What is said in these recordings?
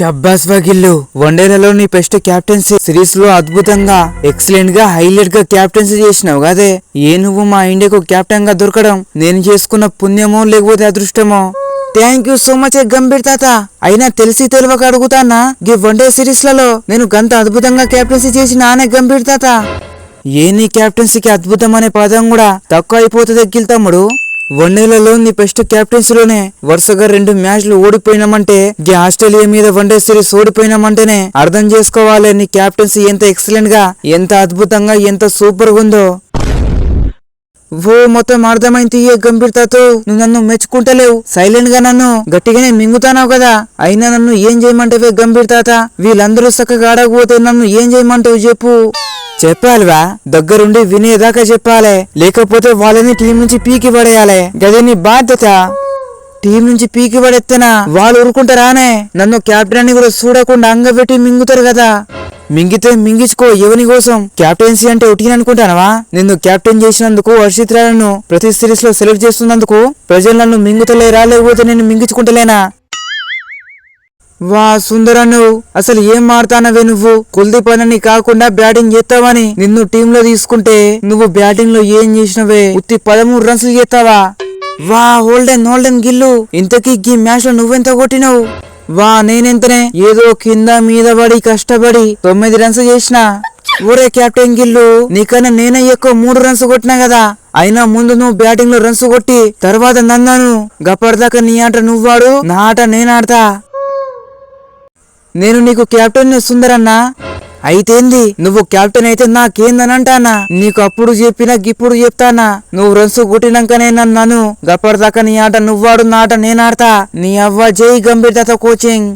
చబ్బాస్ వగిల్లు వన్డేలలో నీ best captaincy సిరీస్లో అద్భుతంగా ఎక్సలెంట్గా హైలైట్గా క్యాప్టెన్సీ చేసినావు కదే. ఏ నువ్వు మా ఇండియాకు కెప్టెన్గా దొరకడం? నేను చేసుకున్న పుణ్యమో లేకపోతే అదృష్టమో? Thank you so much Gambhir తాత. అయినా తెలిసి తెలియక అడుగుతానా? ఈ వన్డే సిరీస్లలో నేను గంత అద్భుతంగా క్యాప్టెన్సీ చేసిన ఆనే గంభీర్ తాత. ఏ నీ క్యాప్టెన్సీకి అద్భుతం అనే పదం కూడా తక్కువ అయిపోతుంది ఎక్కిల్ తమ్ముడు? వన్డేలలో నీ బెస్ట్ క్యాప్టెన్సీలోనే వరుసగా రెండు మ్యాచ్లు ఓడిపోయినామంటే ది ఆస్ట్రేలియా మీద వన్డే సిరీస్ ఓడిపోయినామంటేనే అర్థం చేసుకోవాలి నీ క్యాప్టెన్సీ ఎంత ఎక్సలెంట్గా ఎంత అద్భుతంగా ఎంత సూపర్గా ఉందో. ఓ మొత్తం అర్థమైంది ఏ గంభీరతతో నువ్వు నన్ను మెచ్చుకుంటలేవు. సైలెంట్గా నన్ను గట్టిగానే మింగుతానావు కదా. అయినా నన్ను ఏం చేయమంటావే గంభీర్ తాత వీళ్ళందరూ చక్కగా ఆడకపోతే నన్ను ఏం చేయమంటావు చెప్పు. చెప్పాలివా? దగ్గరుండి వినేదాకా చెప్పాలి. లేకపోతే వాళ్ళని టీం నుంచి పీకి పడేయాలి. గదే నీ బాధ్యత? టీం నుంచి పీకి పడెత్తనా? వాళ్ళు ఊరుకుంటారానే నన్ను కెప్టెన్ అని కూడా చూడకుండా అంగబెట్టి మింగుతారు కదా. మింగితే మింగించుకో ఎవని కోసం? కెప్టెన్సీ అంటే ఉట్టిన అనుకుంటానవా? నిన్ను కెప్టెన్ చేసినందుకు హర్షిత్ రాలను ప్రతి సిరీస్లో సెలెక్ట్ చేస్తున్నందుకు ప్రజలు నన్ను మింగుతలేరా? లేకపోతే నేను మింగించుకుంటలేనా? వా సుందర నువ్వు అసలు ఏం మారుతానవే నువ్వు? కుల్దీప్ అని కాకుండా బ్యాటింగ్ చేస్తావని నిన్ను టీంలో తీసుకుంటే నువ్వు బ్యాటింగ్లో ఏం చేసినవే? ఉత్తి పదమూడు రన్సులు చేస్తావా? వా హోల్డెన్ హోల్డెన్ గిల్లు. ఇంతకీ ఈ మ్యాచ్లో నువ్వెంత కొట్టినవు? వా నేనెంతనే? ఏదో కింద మీద పడి కష్టపడి తొమ్మిది రన్స్ చేసిన. ఊరే కెప్టెన్ గిల్లు నీకన్నా నేనే ఎక్కువ మూడు రన్స్ కొట్టినా కదా? అయినా ముందు నువ్వు బ్యాటింగ్లో రన్స్ కొట్టి తర్వాత నన్నాను. గప్పటిదాకా నీ ఆట నువ్వాడు నా ఆట నేనాడతా. నేను నీకు క్యాప్టెన్ సుందరన్నా. అయితేంది నువ్వు కెప్టెన్ అయితే నాకేందనంటానా? నీకు అప్పుడు చెప్పినా ఇప్పుడు చెప్తానా? నువ్వు రన్స్ కొట్టినాకనే నన్ను గప్పటిదాకా నీ ఆట నువ్వాడు నా ఆట నేనాడతా నీ అవ్వ జై గంభీరత కోచింగ్.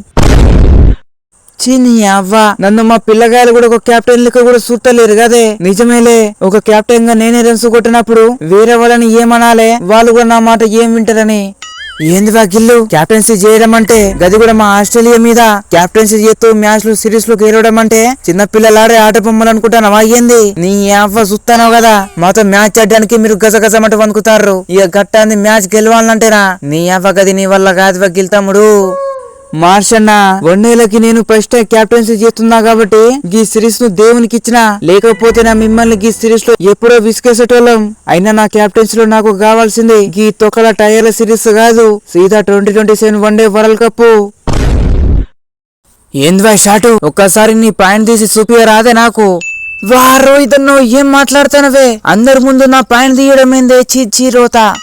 ఛీ, నీ అవ్వ. నన్ను మా పిల్లగాయలు కూడా ఒక కెప్టెన్ లెక్క కూడా సుట్టలేరు కదే. నిజమేలే ఒక కెప్టెన్గా నేనే రన్స్ కొట్టినప్పుడు వేరే వాళ్ళని ఏమనాలే? వాళ్ళు కూడా నా మాట ఏం వింటారని. ఏంది గిల్లు? కెప్టెన్సీ చేయడం అంటే గది కూడా మా ఆస్ట్రేలియా మీద కెప్టెన్సీ చేస్తూ మ్యాచ్లు సిరీస్లో గెలవడం అంటే చిన్న పిల్లలాడే ఆట బొమ్మలు అనుకుంటానవా ఏంది? నీ అవ్వ చూస్తానో కదా. మాతో మ్యాచ్ ఆడడానికి మీరు గజగజమట వణుకుతారు ఇక గట్టాన్ని మ్యాచ్ గెలవాలంటేనా? నీ అవ్వ గది నీ వల్ల కాదు వకీల్ తమ్ముడు. మార్షన్న వన్డేలకి నేను ఫస్ట్ కెప్టెన్సీ చేస్తున్నా కాబట్టి ఈ సిరీస్ను దేవునికి ఇచ్చిన లేకపోతే నా మిమ్మల్ని ఈ సిరీస్లో ఎప్పుడో విసుకేసేటోళ్ళం అయినా నా కెప్టెన్సీ లో నాకు కావాల్సింది ఈ తొక్కల టైర్ల సిరీస్ కాదు. సీదా twenty twenty seven one day world cup ఏంద్వా shot? ఒక్కసారి నీ పాయింట్ తీసి చూపియరాదే నాకు. వారో ఇతను ఏం మాట్లాడుతానవే? అందరి ముందు నా పాయింట్ తీయడం ఏందే చీ రోత.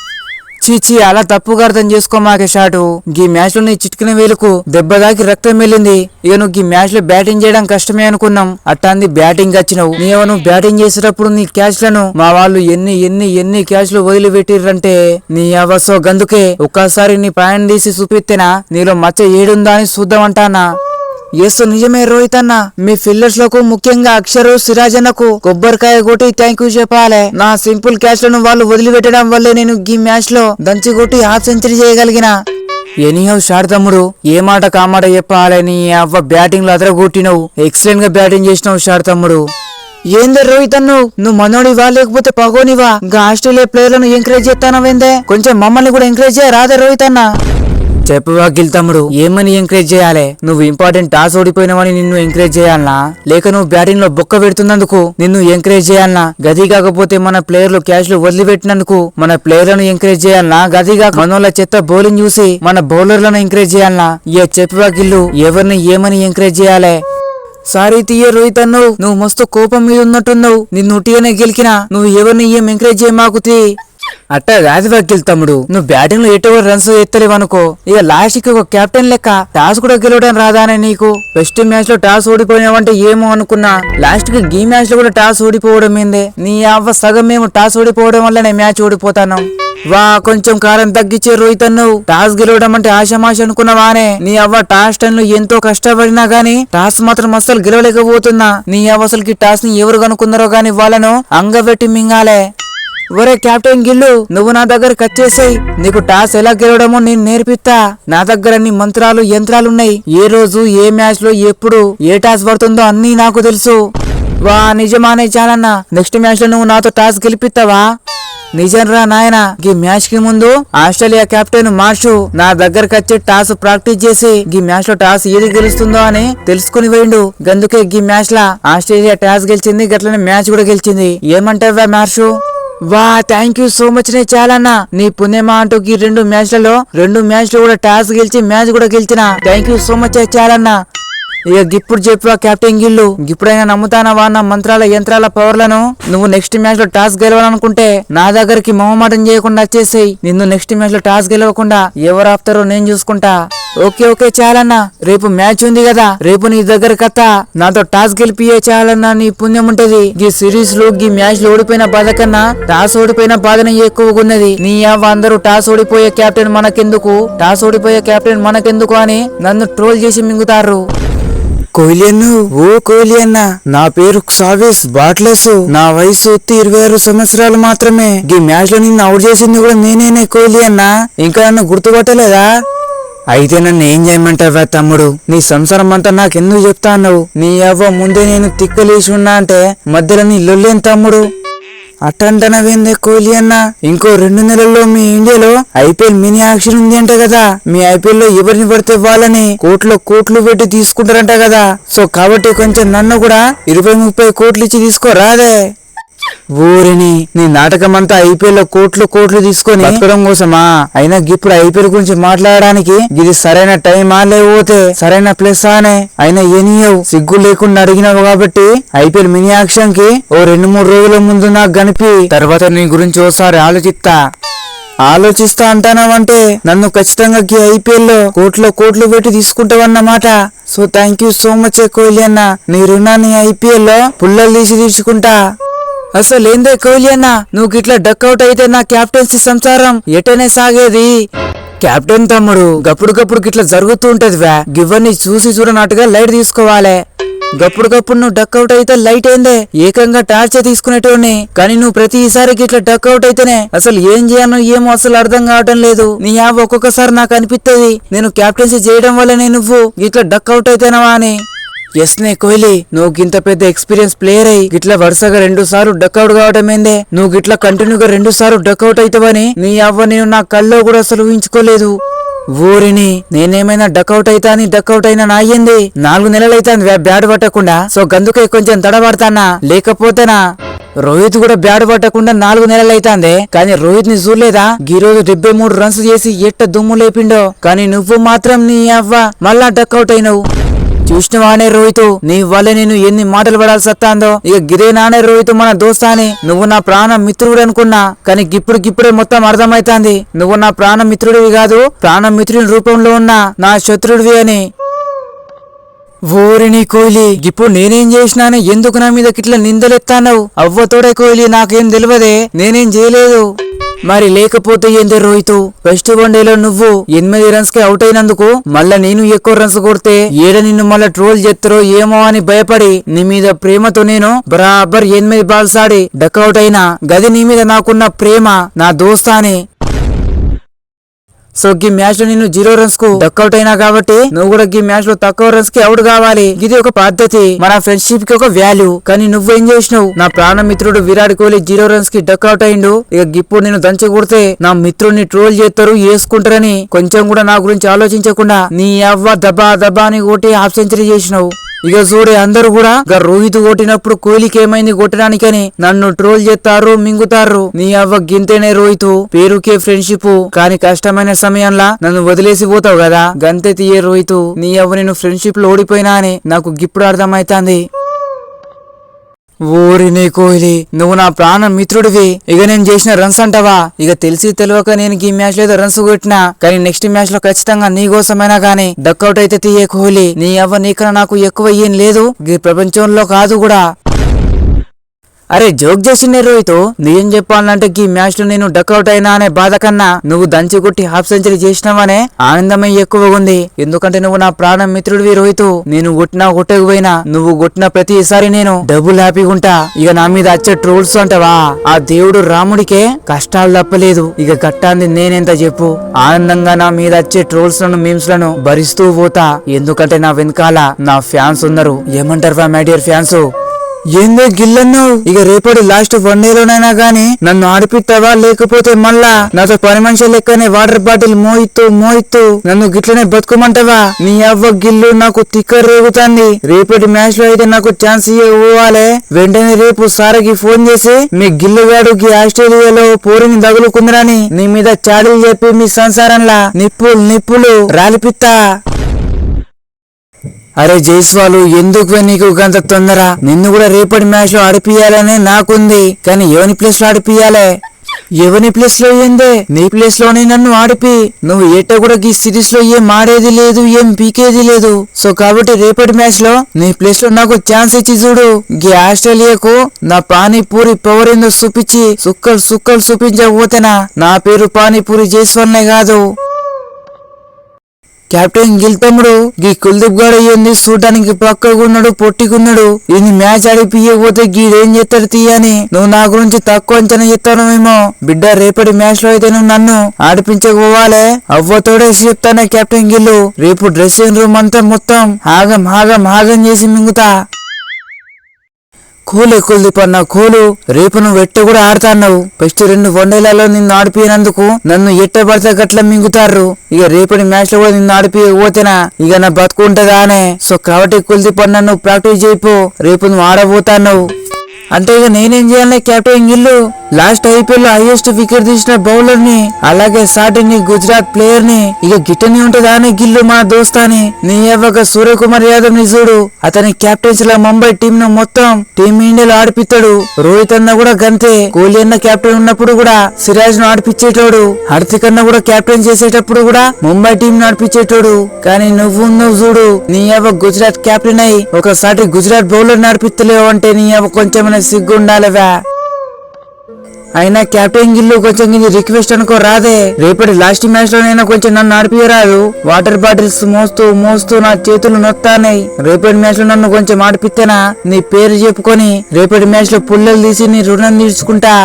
చీచి అలా తప్పుగా అర్థం చేసుకోమాకే షాటు గీ మ్యాచ్లో నీ చిట్కిన వేలుకు దెబ్బదాకి రక్తం వెళ్ళింది. ఇక నువ్వు గీ మ్యాచ్లో బ్యాటింగ్ చేయడం కష్టమే అనుకున్నాం. అట్టాంది బ్యాటింగ్ వచ్చినావు నీవు నువ్వు బ్యాటింగ్ చేసేటప్పుడు నీ క్యాచ్లను మా వాళ్ళు ఎన్ని ఎన్ని ఎన్ని క్యాచ్లు వదిలిపెట్టిర్రంటే నీ అవసో గందుకే ఒక్కసారి నీ పాయింట్ తీసి చూపిస్తేనా నీలో మచ్చ ఏడుందా అని చూద్దామంటానా? ఎస్ నిజమే రోహిత్ అన్న మీ ఫిల్లర్స్లకు ముఖ్యంగా అక్షరు సిరాజ్ అన్నకు కొబ్బరికాయ కొట్టి థ్యాంక్ యూ చెప్పాలి. నా సింపుల్ క్యాచ్లను వాళ్ళు వదిలిపెట్టడం వల్లే నేను ఈ మ్యాచ్లో దంచి కొట్టి హాఫ్ సెంచరీ చేయగలిగిన. ఎనీహౌ షాట్ తమ్ముడు ఏ మాట కామాట చెప్పాలి నీ అవ్వ బ్యాటింగ్లో అదరగొట్టినవు. ఎక్సలెంట్గా బ్యాటింగ్ చేసినావు షార్ తమ్ముడు. ఏందే రోహిత్ అన్ను నువ్వు మనోడివా లేకపోతే పగోనివా ఇంకా ఆస్ట్రేలియా ప్లేయర్లను ఎంకరేజ్ చేస్తానవేందే? కొంచెం మమ్మల్ని కూడా ఎంకరేజ్ చేయరాదే రోహిత్ అన్న చెప్పవా గిల్ తమ్ముడు? ఏమని ఎంకరేజ్ చేయాలి? నువ్వు ఇంపార్టెంట్ టాస్ ఓడిపోయినవని నిన్ను ఎంకరేజ్ చేయాలనా? లేక నువ్వు బ్యాటింగ్లో బొక్క పెడుతున్నందుకు నిన్ను ఎంకరేజ్ చేయాలనా? గది కాకపోతే మన ప్లేయర్లు క్యాచ్లు వదిలిపెట్టినందుకు మన ప్లేయర్లను ఎంకరేజ్ చేయాలనా? గది కాక మనోళ్ళ చెత్త బౌలింగ్ చూసి మన బౌలర్లను ఎంకరేజ్ చేయాలనా? ఏ చెప్పవా గిల్లు? ఎవరిని ఏమని ఎంకరేజ్ చేయాలి? సారీ తీయ రోహిత్ అన్నావు నువ్వు మస్తు కోపం మీద ఉన్నట్టున్నావు. నిన్ను ఉట్టిగానే గెలికినా నువ్వు ఎవరిని ఏం ఎంకరేజ్ చేయమాకు తీ అట్టా కాదు వకీల్ తమ్ముడు. నువ్వు బ్యాటింగ్లో ఎటువంటి రన్స్ ఎత్తలేవు అనుకో. ఇక లాస్ట్కి ఒక కెప్టెన్ లెక్క టాస్ కూడా గెలవడం రాదానే నీకు. ఫస్ట్ మ్యాచ్లో టాస్ ఓడిపోయినావంటే ఏమో అనుకున్నా. లాస్ట్కి ఈ మ్యాచ్లో కూడా టాస్ ఓడిపోవడం ఏందే? నీ అవ్వ సగం మేము టాస్ ఓడిపోవడం వల్లనే మ్యాచ్ ఓడిపోతాను వా కొంచెం కారం తగ్గించే రోహిత్ అన్నావు. టాస్ గెలవడం అంటే ఆశమాష అనుకున్నావానే. నీ అవ్వ టాస్ టైం లో ఎంతో కష్టపడినా గానీ టాస్ మాత్రం అస్సలు గెలవలేకపోతున్నా. నీ అవ్వ అసలుకి టాస్ని ఎవరు కనుక్కున్నారో గానీ వాళ్ళను అంగబెట్టి మింగాలే. ఒరే కెప్టెన్ గిల్లు నువ్వు నా దగ్గర కట్ చేసేయి. నీకు టాస్ ఎలా గెలవడమో నేను నేర్పిస్తా. నా దగ్గర అన్ని మంత్రాలు యంత్రాలున్నాయి. ఏ రోజు ఏ మ్యాచ్లో ఎప్పుడు ఏ టాస్ పడుతుందో అన్నీ నాకు తెలుసు. వా నిజమానే చాలన్నా. నెక్స్ట్ మ్యాచ్లో నువ్వు నాతో టాస్ గెలిపిస్తావా? నిజంరా నాయన. ఈ మ్యాచ్కి ముందు ఆస్ట్రేలియా కెప్టెన్ మార్షు నా దగ్గరకు వచ్చి టాస్ ప్రాక్టీస్ చేసి ఈ మ్యాచ్లో టాస్ ఏది గెలుస్తుందో అని తెలుసుకుని పోయిండు గందుకే ఈ మ్యాచ్ లా ఆస్ట్రేలియా టాస్ గెలిచింది గట్లనే మ్యాచ్ కూడా గెలిచింది. ఏమంటావా మార్షు? వా థ్యాంక్ యూ సో మచ్ నే చాలన్నా. నీ పుణ్యమా అంటూ ఈ రెండు మ్యాచ్లలో రెండు మ్యాచ్లు కూడా టాస్ గెలిచి మ్యాచ్ కూడా గెలిచిన. థ్యాంక్ యూ సో మచ్ చాలన్నా. ఇక గిప్పుడు చెప్పు కెప్టెన్ గిల్లు? ఇప్పుడైనా నమ్ముతానా వాన్న మంత్రాల యంత్రాల పవర్లను? నువ్వు నెక్స్ట్ మ్యాచ్లో టాస్ గెలవాలనుకుంటే నా దగ్గరికి మొహమాటం చేయకుండా వచ్చేసేయి. నిన్ను నెక్స్ట్ మ్యాచ్లో టాస్ గెలవకుండా ఎవరు ఆపుతారో నేను చూసుకుంటా. ఓకే ఓకే చాలన్న. రేపు మ్యాచ్ ఉంది కదా రేపు నీ దగ్గర కథ నాతో టాస్ గెలిపియే చాలన్న నీ పుణ్యం ఉంటది. ఈ సిరీస్లో ఈ మ్యాచ్లో ఓడిపోయిన బాధ కన్నా టాస్ ఓడిపోయిన బాధనే ఎక్కువగా ఉన్నది. నీ అవ్వ అందరూ టాస్ ఓడిపోయే కెప్టెన్ మనకెందుకు? టాస్ ఓడిపోయే కెప్టెన్ మనకెందుకు అని నన్ను ట్రోల్ చేసి మింగుతారు. కోహ్లీను ఓ కోహ్లీ అన్న నా పేరు సావేస్ బాట్లెస్. నా వయసు ఇరవై ఆరు సంవత్సరాలు మాత్రమే. ఈ మ్యాచ్లో నిన్ను అవుట్ చేసింది కూడా నేనేనే కోహ్లీ అన్న ఇంకా నన్ను గుర్తుపట్టలేదా? అయితే నన్ను ఏం చేయమంటావా తమ్ముడు? నీ సంసారం అంతా నాకెందుకు చెప్తా అన్నావు? నీ అవ్వ ముందే నేను తిక్కలేసి ఉన్నా అంటే మధ్యలో నీ లొల్లేం తమ్ముడు? అట్టంటనవేందే కోహ్లీ అన్న? ఇంకో రెండు నెలల్లో మీ ఇండియాలో ఐపీఎల్ మినీ యాక్షన్ ఉంది అంట కదా. మీ ఐపీఎల్లో ఎవరిని పడితే వాళ్ళని కోట్లు కోట్లు పెట్టి తీసుకుంటారంట కదా. సో కాబట్టి కొంచెం నన్ను కూడా ఇరవై ముప్పై కోట్లు ఇచ్చి తీసుకోరాదే ఊరిని నీ నాటకం అంతా ఐపీఎల్లో కోట్లు కోట్లు తీసుకొని బతకడం కోసమా? అయినా ఇప్పుడు ఐపీఎల్ గురించి మాట్లాడడానికి ఇది సరైన టైం లేకపోతే సరైన ప్లేస్ ఆనే అయినా ఏనియవు సిగ్గు లేకుండా అడిగినావు కాబట్టి ఐపీఎల్ మినీ యాక్షన్కి ఓ రెండు మూడు రోజుల ముందు నాకు గనిపి తర్వాత నీ గురించి ఓసారి ఆలోచిస్తా ఆలోచిస్తా అంటానావంటే నన్ను ఖచ్చితంగా ఐపీఎల్లో కోట్లు కోట్లు పెట్టి తీసుకుంటావన్నమాట so thank you so much Kohli అన్న. నీ రుణాన్ని ఐపీఎల్లో పుల్లలు తీసి తీర్చుకుంటా. అసలేందే కోహ్లీ అన్న నువ్వు గిట్లా డక్అవుట్ అయితే నా క్యాప్టెన్సీ సంసారం ఎటనే సాగేది? కెప్టెన్ తమ్ముడు గప్పుడు గప్పుడు గిట్లా జరుగుతూ ఉంటది వ్యా గివ్వని చూసి చూడనట్టుగా లైట్ తీసుకోవాలి. గప్పుడు గప్పుడు నువ్వు డక్అవుట్ అయితే లైట్ ఏందే? ఏకంగా టార్చే తీసుకునేటోని కానీ నువ్వు ప్రతిసారి గిట్లా డక్అవుట్ అయితేనే అసలు ఏం చేయను ఏమో అసలు అర్థం కావటం లేదు. నీ యావ ఒక్కొక్కసారి నాకు అనిపిస్తుంది నేను క్యాప్టెన్సీ చేయడం వల్లనే నువ్వు గిట్లా డక్అవుట్ అయితేనవా అని. ఎస్నే కోహ్లీ నువ్వు గింత పెద్ద ఎక్స్పీరియన్స్ ప్లేయర్ అయ్యి గిట్లా వరుసగా రెండు సార్లు డక్అవుట్ కావడం ఏందే నువ్వు గిట్లా కంటిన్యూగా రెండు సార్లు డక్అవుట్ అవుతావని నీ అవ్వ నేను నా కల్లో కూడా అసలు ఊహించుకోలేదు. ఊరిని నేనేమైనా డక్అవుట్ అయితా అని డక్అవుట్ అయినా నాయ్యింది నాలుగు నెలలు అవుతాంది బ్యాడ్ పట్టకుండా. సో గందుకే కొంచెం తడబడతానా? లేకపోతేనా? రోహిత్ కూడా బ్యాడ్ పట్టకుండా నాలుగు నెలలు అయితాందే కానీ రోహిత్ని చూడలేదా? ఈ రోజు డెబ్బై మూడు రన్స్ చేసి ఎట్ట దుమ్ము లేపిండో. కానీ నువ్వు మాత్రం నీ అవ్వ మళ్ళా డక్అవుట్ అయినవు. చూసినవానే రోహితు నీ వల్ల నేను ఎన్ని మాటలు పడాల్సి వస్తాందో. ఇక గిరేనానే రోహితు మన దోస్తాని. నువ్వు నా ప్రాణ మిత్రుడు అనుకున్నా కానీ గిప్పుడు గిప్పుడే మొత్తం అర్థమైతాంది. నువ్వు నా ప్రాణ మిత్రుడివి కాదు ప్రాణ మిత్రుని రూపంలో ఉన్న నా శత్రుడివి అని. ఓరిని కోహ్లీ ఇప్పుడు నేనేం చేసినానే? ఎందుకు నా మీద ఇట్లా నిందలెత్తానవు? అవ్వతోడే కోహ్లీ నాకేం తెలియదే నేనేం చేయలేదు. మరి లేకపోతే ఏందే రోహిత్? వెస్ట్ వన్డేలో నువ్వు ఎనిమిది రన్స్కి అవుట్ అయినందుకు మళ్ళా నేను ఎక్కువ రన్స్ కొడితే ఏడ నిన్ను మళ్ళా ట్రోల్ చేస్తారో ఏమో అని భయపడి నీ మీద ప్రేమతో నేను బరాబర్ ఎనిమిది బాల్స్ ఆడి డక్అవుట్ అయినా. గది నీ మీద నాకున్న ప్రేమ నా దోస్తాని. సో గీ మ్యాచ్లో నేను జీరో రన్స్కు డక్అవుట్ అయినా కాబట్టి నువ్వు కూడా గీ మ్యాచ్లో తక్కువ రన్స్కి అవుట్ కావాలి. ఇది ఒక పద్ధతి. మన ఫ్రెండ్షిప్కి ఒక వాల్యూ. కానీ నువ్వేం చేసినావు? నా ప్రాణ మిత్రుడు విరాట్ కోహ్లీ జీరో రన్స్కి డక్అవుట్ అయిండు. ఇక ఇప్పుడు నేను దంచి కొడితే నా మిత్రుడిని ట్రోల్ చేస్తారు వేసుకుంటారని కొంచెం కూడా నా గురించి ఆలోచించకుండా నీ అవ్వ దబా దబా అని కొట్టి హాఫ్ సెంచరీ చేసినావు. ఇక చూడే అందరు కూడా ఇక రోహిత్ కొట్టినప్పుడు కోహ్లీకి ఏమైంది కొట్టడానికని నన్ను ట్రోల్ చేస్తారు మింగుతారు నీ అవ్వ గింతేనే రోహిత్. పేరుకే ఫ్రెండ్షిప్. కానీ కష్టమైన సమయంలో నన్ను వదిలేసి పోతావు కదా. గంతే తీయే రోహిత్. నీ అవ్వ నేను ఫ్రెండ్షిప్లో ఓడిపోయినా అని నాకు గిప్పుడు అర్థమైతాంది ఓరి నీ కోహ్లీ నువ్వు నా ప్రాణ మిత్రుడివి. ఇక నేను చేసిన రన్స్ అంటావా? ఇక తెలిసి తెలియక నేను ఈ మ్యాచ్లో రన్స్ కొట్టినా. కానీ నెక్స్ట్ మ్యాచ్లో ఖచ్చితంగా నీ కోసమైనా గానీ డక్అవుట్ అయితే తీయే కోహ్లీ. నీ అవ్వ నీకన్నా నాకు ఎక్కువ ఏం లేదు. ఈ ప్రపంచంలో కాదు కూడా. అరే జోక్ చేసిండే రోహిత్ నిజం చెప్పాలంటే ఈ మ్యాచ్లో నేను డక్అవుట్ అయినా అనే బాధ కన్నా నువ్వు దంచి కొట్టి హాఫ్ సెంచరీ చేసినావనే ఆనందమే ఎక్కువగా ఉంది. ఎందుకంటే నువ్వు నా ప్రాణ మిత్రుడివి రోహిత్. నేను కొట్టినా కొట్టకపోయినా నువ్వు కొట్టిన ప్రతిసారి నేను డబ్బులు హ్యాపీగా ఉంటా. ఇక నా మీద వచ్చే ట్రోల్స్ అంటావా? ఆ దేవుడు రాముడికే కష్టాలు తప్పలేదు. ఇక కట్టాంది నేనెంత చెప్పు? ఆనందంగా నా మీద వచ్చే ట్రోల్స్లను మీమ్స్లను భరిస్తూ పోతా. ఎందుకంటే నా వెనకాల నా ఫ్యాన్స్ ఉన్నారు. ఏమంటారు మై డియర్ ఫ్యాన్స్ ఏందో గిల్లన్నావు? ఇక రేపటి లాస్ట్ వన్ లోనైనా గాని నన్ను ఆడిపిస్తావా లేకపోతే మళ్ళా నాతో పని మనిషి లెక్కనే వాటర్ బాటిల్ మోయిత్తు మోయిత్తు నన్ను గిట్లనే బతుకోమంటావా? నీ అవ్వ గిల్లు నాకు తిక్క రేగుతాంది. రేపటి మ్యాచ్లో అయితే నాకు ఛాన్స్ ఇవ్వాలే వెంటనే రేపు సారకి ఫోన్ చేసి మీ గిల్లుగాడు గీ ఆస్ట్రేలియాలో పోరిని తగులుకుందరని నీ మీద చాడీలు చెప్పి మీ సంసారంలా నిప్పులు నిప్పులు రాలిపిత్తా. అరే జైస్వాలు ఎందుకు నీకు గంత తొందర? నిన్ను కూడా రేపటి మ్యాచ్లో ఆడిపియాలనే నాకుంది. కానీ ఎవని ప్లేస్లో ఆడిపియాలే ఎవని ప్లేస్లో ఏందే? నీ ప్లేస్లోనే నన్ను ఆడిపి. నువ్వు ఏట కూడా ఈ సిరీస్లో ఏం ఆడేది లేదు ఏం పీకేది లేదు. సో కాబట్టి రేపటి మ్యాచ్లో నీ ప్లేస్లో నాకు ఛాన్స్ ఇచ్చి చూడు. గీ ఆస్ట్రేలియాకు నా పానీపూరి పవర్ ఏందో చూపించి సుక్కలు సుక్కలు చూపించకపోతేనా? నా పేరు పానీపూరి జైస్వాల్నే కాదు. కెప్టెన్ గిల్ తమ్ముడు గీ కుల్దీప్ గాడు ఏంది చూడటానికి పక్కకున్నాడు పొట్టికున్నాడు. ఇది మ్యాచ్ ఆడిపియకపోతే గీడేం చేస్తాడు తీయని? నువ్వు నా గురించి తక్కువ అంచనా చెప్తానేమో. బిడ్డ రేపటి మ్యాచ్లో అయితే నువ్వు నన్ను ఆడిపించకపోవాలే? అవ్వతోడేసి చెప్తానే కెప్టెన్ గిల్లు. రేపు డ్రెస్సింగ్ రూమ్ అంతా మొత్తం ఆగం ఆగం ఆగం చేసి మింగుతా. కూలు ఎక్కువ అన్న కూలు రేపు నువ్వు ఎట్ట కూడా ఆడుతాన్నావు. ఫస్ట్ రెండు వన్డేలలో నిన్ను ఆడిపోయినందుకు నన్ను ఎట్ట పడితే గట్ల మింగుతారు ఇక రేపటి మ్యాచ్లో కూడా నిన్ను ఆడిపోతేనా ఇక నా బతుకుంటదానే సో కాబట్టి కుల్దీప్ అన్న నువ్వు ప్రాక్టీస్ చేయిపో రేపు నువ్వు ఆడబోతాన్నావు. అంటే ఇక నేనేం చేయాలి కెప్టెన్ గిల్లు? లాస్ట్ ఐపీఎల్లో హైయెస్ట్ వికెట్ తీసిన బౌలర్ని అలాగే సాటి ని గుజరాత్ ప్లేయర్ని ఇక గిట్టని ఉంటదా అని గిల్లు మా దోస్తాని. నీ ఎవ్వక సూర్యకుమార్ యాదవ్ని చూడు. అతని కెప్టెన్సీ లో ముంబై టీం ను మొత్తం టీమిండియాలో ఆడిపిస్తాడు. రోహిత్ అన్న కూడా గంతే. కోహ్లీ అన్న కెప్టెన్ ఉన్నప్పుడు కూడా సిరాజ్ను ఆడిపించేటోడు హార్దిక్ అన్న కూడా కెప్టెన్ చేసేటప్పుడు కూడా ముంబై టీం ను ఆడిపించేటోడు కానీ నువ్వు నువ్వు చూడు. నీ ఎవ గుజరాత్ కెప్టెన్ అయి ఒకసారి గుజరాత్ బౌలర్ నడిపిస్తలేవు అంటే నీ ఎవ కొంచెం సిగ్గు ఉండాలివా అయినా కెప్టెన్ గిల్లు కొంచెం ఇది రిక్వెస్ట్ అనుకో రాదే. రేపటి లాస్ట్ మ్యాచ్ లోనైనా కొంచెం నన్ను ఆడిపియరాదు. వాటర్ బాటిల్స్ మోస్తూ మోస్తూ నా చేతులు నొత్తానాయి రేపటి మ్యాచ్లో నన్ను కొంచెం ఆడిపిత్తేనా? నీ పేరు చెప్పుకొని రేపటి మ్యాచ్లో పుల్లలు తీసి నీ రుణం తీర్చుకుంటా.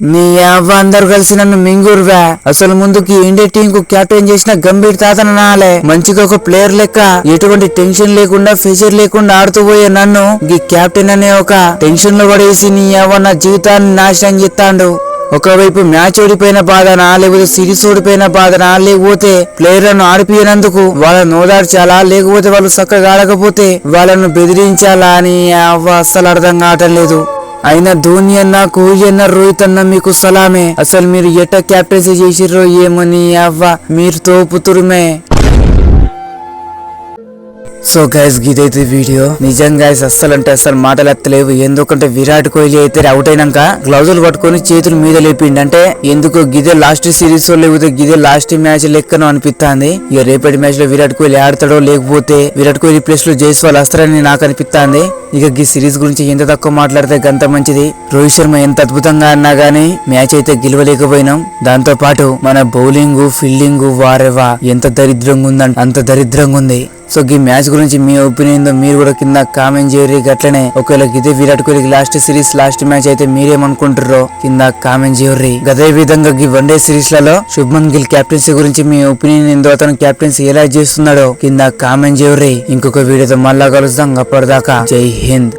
నీ అవ్వ అందరు కలిసి నన్ను మింగురువా. అసలు ముందుకి ఇండియా టీం కు కెప్టెన్ చేసిన గంభీర్ తాతన నాలే. మంచిగా ఒక ప్లేయర్ లెక్క ఎటువంటి టెన్షన్ లేకుండా ఫెజర్ లేకుండా ఆడుతూ పోయే నన్ను ఈ కెప్టెన్ అనే ఒక టెన్షన్లో పడేసి నీ అవ్వ నా జీవితాన్ని నాశనం చేస్తాడు. ఒకవైపు మ్యాచ్ ఓడిపోయిన బాధనా లేకపోతే సిరీస్ ఓడిపోయిన బాధనా లేకపోతే ప్లేయర్లను ఆడిపోయినందుకు వాళ్ళను ఓదార్చాలా లేకపోతే వాళ్ళు చక్కగా ఆడకపోతే వాళ్ళను బెదిరించాలా అని అవ్వ అస్సలు అర్థం కావటం లేదు. అయినా ధోని అన్న కోహ్లీ అన్న రోహిత్ అన్న మీకు సలామే. అసలు మీరు ఎట్ట క్యాప్టెన్సీ చేసిర్రో ఏమని అవ్వ. మీరు తోపుతురుమే. సో గైస్ గిదైతే వీడియో. నిజం గైస్ అస్సలు అంటే అస్సలు మాటలు ఎత్తలేవు ఎందుకంటే విరాట్ కోహ్లీ అయితే అవుట్ అయినాక గ్లౌజులు పట్టుకొని చేతులు మీద లేపిండి అంటే ఎందుకో గిదే లాస్ట్ సిరీస్ లేకపోతే గిదే లాస్ట్ మ్యాచ్ లెక్కను అనిపిస్తాంది ఇక రేపటి మ్యాచ్లో విరాట్ కోహ్లీ ఆడతాడో లేకపోతే విరాట్ కోహ్లీ ప్లేస్లో జైస్వాల్ వస్తారని నాకు అనిపిస్తాంది ఇక ఈ సిరీస్ గురించి ఎంత తక్కువ మాట్లాడితే గంత మంచిది. రోహిత్ శర్మ ఎంత అద్భుతంగా అన్నా గానీ మ్యాచ్ అయితే గెలవలేకపోయినాం. దాంతో పాటు మన బౌలింగ్ ఫీల్డింగ్ వారెవా ఎంత దరిద్రంగా ఉందంటే అంత దరిద్రంగా ఉంది సో ఈ మ్యాచ్ గురించి మీ ఒపీనియన్ మీరు కూడా కింద కామెంట్ చేయరు గట్లనే ఒకవేళ ఇదే విరాట్ కోహ్లీకి లాస్ట్ సిరీస్ లాస్ట్ మ్యాచ్ అయితే మీరేమనుకుంటారో కింద కామెంట్ చేయర్రి. అదే విధంగా ఈ వన్డే సిరీస్లలో శుభ్మన్ గిల్ కెప్టెన్సీ గురించి మీ ఒపీనియన్ ఏందో అతను కెప్టెన్సీ ఎలా చేస్తున్నాడో కింద కామెంట్ చేయర్రి. ఇంకొక వీడియోతో మళ్ళా కలుస్తాం అప్పటిదాకా జై హింద్.